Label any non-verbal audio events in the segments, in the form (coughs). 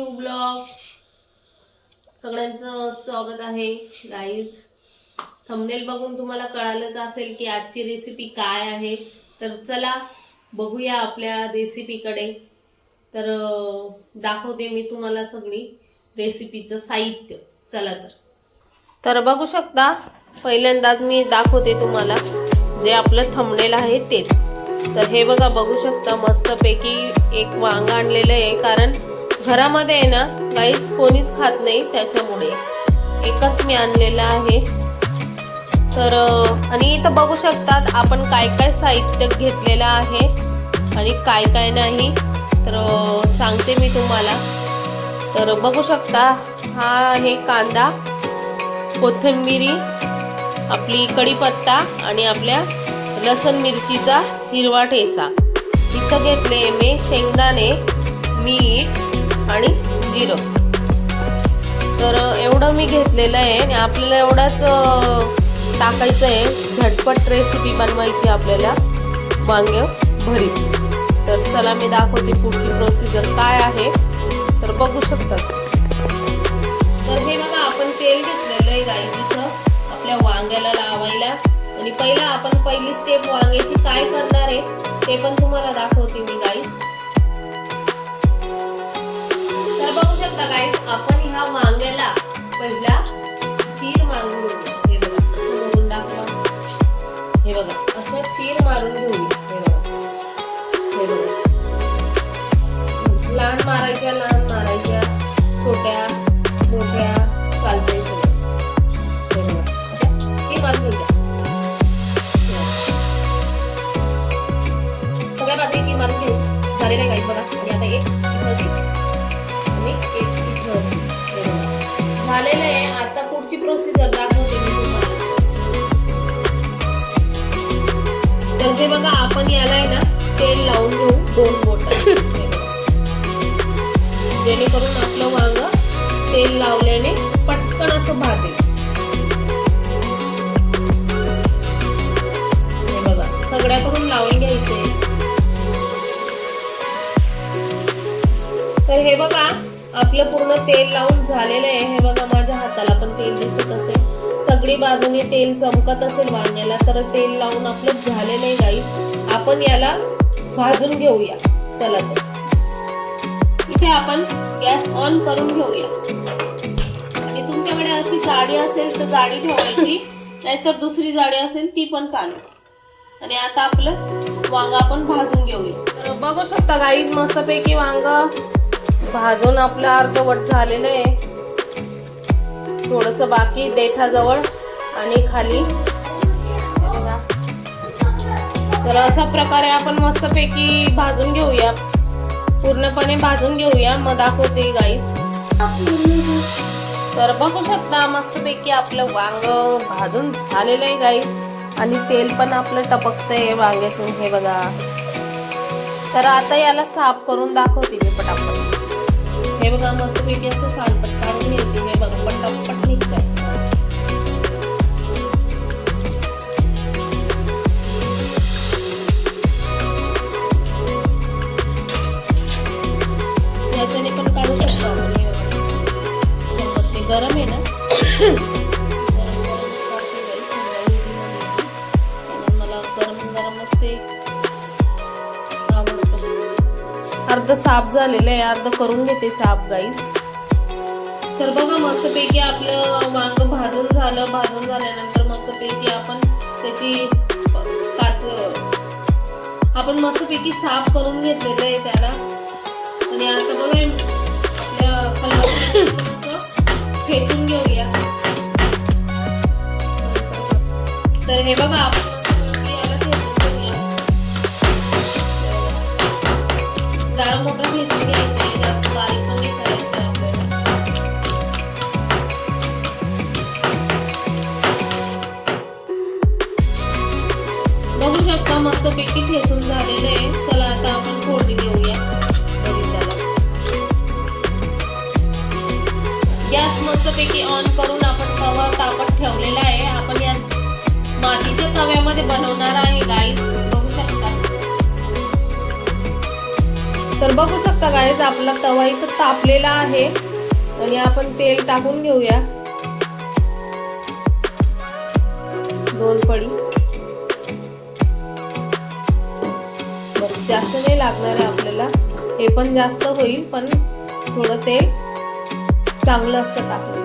New blog. सगळ्यांचं स्वागत आहे. गाईज थंबनेल बघून तुम्हाला कळालंच असेल की आजची रेसिपी काय आहे. तर चला बघूया आपल्या रेसिपीकडे तर दाखवते मी तुम्हाला सगळी रेसिपीचं साहित्य. चला तर. तर बघू शकता पहिल्यांदाच मी दाखवते तुम्हाला जे आपलं थंबनेल आहे तेच. तर हे बघा बघू शकता मस्तपैकी एक वांग आणलेलं आहे कारण घरामध्ये आहे ना काहीच कोणीच खात नाही त्याच्यामुळे. एकच मी आणलेलं आहे. तर आणि इथं बघू शकतात आपण काय काय साहित्य घेतलेलं आहे आणि काय काय नाही. तर सांगते मी तुम्हाला. तर बघू शकता हा आहे कांदा कोथिंबिरी आपली कढीपत्ता आणि आपल्या लसण मिरचीचा हिरवा ठेसा इथं घेतले मी शेंगदाणे मीठ आणि जिरं. तर एवढं मी घेतलेलं आहे आणि आपल्याला एवढाच टाकायचं आहे. झटपट रेसिपी बनवायची आपल्याला. वांगे भरीत. तर चला मी दाखवते पुढची प्रोसिजर काय आहे. तर बघू शकतात तर हे बघा आपण तेल घेतलेलं आहे गाई तिथं आपल्या वांग्याला लावायला. आणि पहिला आपण पहिली स्टेप वांग्याची काय करणार आहे ते पण तुम्हाला दाखवते मी गाईज काय आपण ह्या वांग्याला पहिला चीर मारून घेऊ. दाखवा हे बघा. असं चीर मारून घेऊ. हे बघा. हे बघा. लहान मारायच्या लहान मारायच्या. छोट्या मोठ्या चालते सगळं. चीर मारून घ्यायच्या सगळ्या बाजूने चीर मारून घेऊ. झालेलं आहे काही बघा. आणि आता एक इथं आणि एक झालेलं आहे आता पुढची प्रोसिजर दाखवते मी तुम्हाला. तर हे बघा आपण याला आहे ना तेल लावून घेऊ दोन बोट. जेणेकरून आपलं वांग तेल लावल्याने पटकन असं भाजेल. हे बघा सगळ्याकडून लावून घ्यायचे. तर हे बघा आपलं पूर्ण तेल लावून झालेलं आहे. हे बघा माझ्या हाताला पण तेल दिसत असेल. सगळी बाजूने तेल चमकत असेल वांग्याला तर तेल लावून आपलं झालेलं आहे गाई आपण याला भाजून घेऊया. चला तर. इथे आपण गॅस ऑन करून घेऊया. आणि तुमच्याकडे अशी जाडी असेल तर जाडी ठेवायची. नाहीतर दुसरी जाडी असेल ती पण चालेल. आणि आता आपलं वांग आपण भाजून घेऊया. तर बघू शकता गाई मस्तपैकी वांग भाजून आपलं अर्धवट झालेलं आहे. थोडस बाकी देठाजवळ आणि खाली. तर अशा प्रकारे आपण मस्तपैकी भाजून घेऊया. पूर्णपणे भाजून घेऊया मग दाखवते गाईच तर बघू शकता मस्तपैकी आपलं वांग भाजून झालेलं आहे गाई आणि तेल पण आपलं टपकतंय वांग्यातून हे बघा. तर आता याला साफ करून दाखवते मी पटापट. हे बघा मस्तपैकी असं सालपट काढून घ्यायची हे बघा पटापट साफ झालेलं आहे. अर्ध करून घेते साफ गाई तर बघा मस्तपैकी आपलं वांग भाजून झालं. भाजून झाल्यानंतर मस्तपैकी आपण त्याची कात आपण मस्तपैकी साफ करून घेतलेलं आहे त्याला. आणि आता बघा आपल्या खलबत्त्यात (coughs) घेऊया. तर हे बघा जाळं मोठं ठेचून घ्यायचं जास्त बारीक पण नाही करायचं आपल्याला. बघू शकता मस्त पैकी ठेचून झालेलं आहे. चला आता आपण फोडणी देऊया गॅस मस्तपैकी ऑन करून आपण तवा तापत ठेवलेला आहे. आपण या मातीच्या तव्यामध्ये बनवणार आहे गाईस तर बघू शकता गाईज आपला तवा इथं तापलेला आहे. आणि आपण तेल टाकून घेऊया. दोन पडी जास्त नाही लागणार आहे आपल्याला. हे पण जास्त होईल पण थोडं तेल चांगलं असतं टाकलं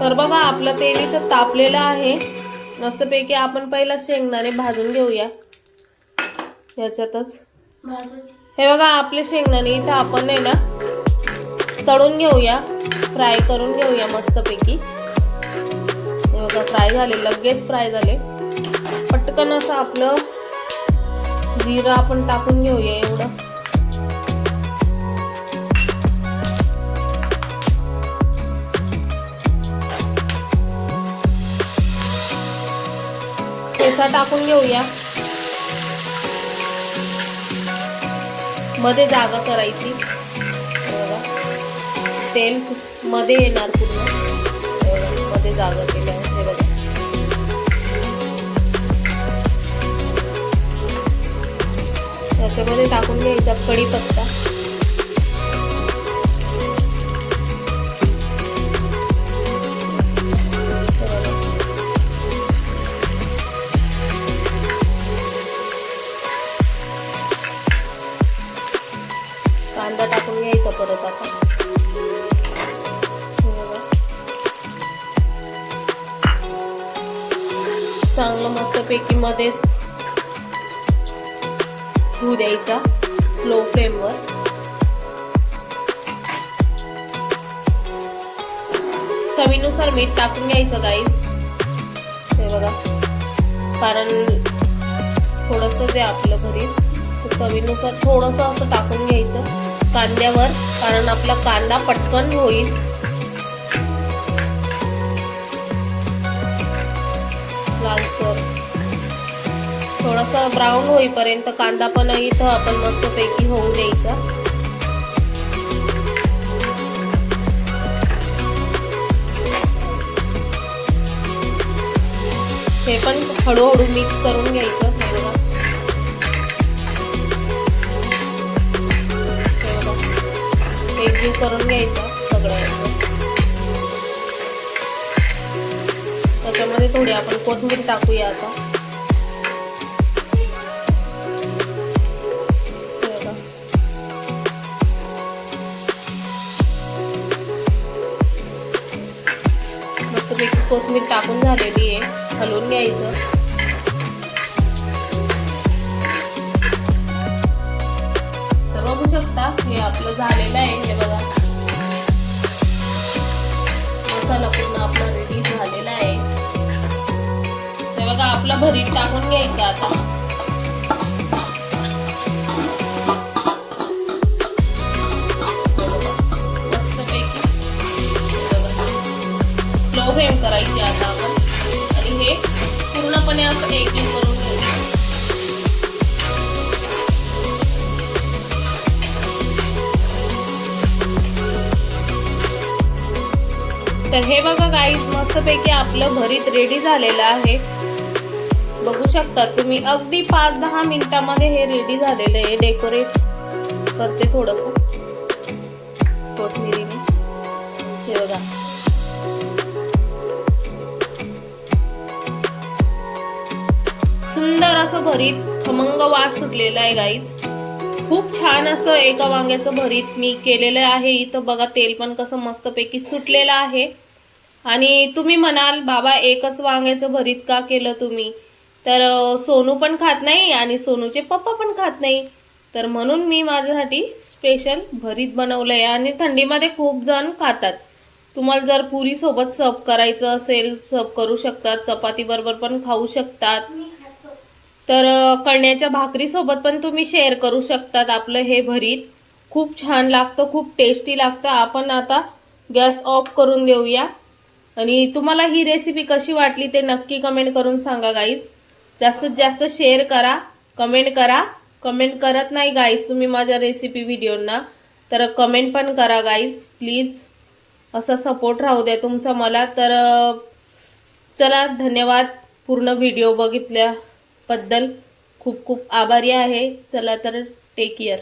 तर बघा आपलं तेल इथं तापलेलं आहे. मस्तपैकी आपण पहिला शेंगदाणे भाजून घेऊया. याच्यातच. हे बघा आपले शेंगदाणे इथं आपण आहे ना तळून घेऊया फ्राय करून घेऊया मस्तपैकी. हे बघा फ्राय झाले लगेच फ्राय झाले. पटकन असं आपलं जिरं आपण टाकून घेऊया एवढं. ठेसा टाकून घेऊया. मध्ये जागा करायची. तेल मध्ये येणार पूर्ण. मध्ये जागा केल्या हे बघा. त्याच्यामध्ये टाकून घ्यायचा कढीपत्ता. चांगलं मस्तपैकी मध्ये धू द्यायचा लो फ्लेमवर चवीनुसार मीठ टाकून घ्यायचं गाईज हे बघा. कारण थोडंसं जे आपलं घरी चवीनुसार थोडंसं असं टाकून घ्यायचं कांद्यावर कारण आपला कांदा पटकन होईल. थोडासा ब्राऊन होईपर्यंत कांदा पण इथं आपण मस्तपैकी होऊ द्यायचा. हे पण हळूहळू मिक्स करून घ्यायचं एकजीव करून घ्यायचं सगळ्यांचं. त्याच्यामध्ये थोडी आपण कोथिंबीर टाकूया आता. कोथमीर टाकून झालेली आहे. हलवून घ्यायचं. तर बघू शकता हे आपलं झालेलं आहे. हे बघा. मसाला पूर्ण आपला रेडी झालेला आहे. हे बघा आपलं भरीत टाकून घ्यायचं आता. असं करून तर हे बघा गाईज मस्तपैकी आपलं भरीत रेडी झालेलं आहे. बघू शकता तुम्ही अगदी पाच दहा मिनिटामध्ये हे रेडी झालेलं आहे. डेकोरेट करते थोडस. कोथमिरीने हे बघा. सुंदर असं भरीत खमंग वास सुटलेला आहे गाईज खूप छान असं एका वांग्याचं भरीत मी केलेलं आहे. इथं बघा तेल पण कसं मस्तपैकी सुटलेलं आहे. आणि तुम्ही म्हणाल बाबा एकच वांग्याचं भरीत का केलं तुम्ही? तर सोनू पण खात नाही आणि सोनूचे पप्पा पण खात नाही. तर म्हणून मी माझ्यासाठी स्पेशल भरीत बनवलं आहे आणि थंडीमध्ये खूप जण खातात. तुम्हाला जर पुरीसोबत सर्व करायचं असेल सर्व करू शकतात चपाती बरोबर पण खाऊ शकतात. तर कण्याच्या कळण्याच्या भाकरीसोबत पण तुम्ही शेअर करू शकतात आपलं हे भरीत. खूप छान लागतं खूप टेस्टी लागतं. आपण आता गॅस ऑफ करून देऊया. आणि तुम्हाला ही रेसिपी कशी वाटली ते नक्की कमेंट करून सांगा गाईज जास्तीत जास्त शेअर करा कमेंट करा. कमेंट करत नाही गाईज तुम्ही माझ्या रेसिपी व्हिडिओंना तर कमेंट पण करा गाईज प्लीज असा सपोर्ट राहू द्या तुमचा मला. तर चला धन्यवाद. पूर्ण व्हिडिओ बघितल्या. बद्दल खूप खूप आभारी आहे. चला तर टेक केअर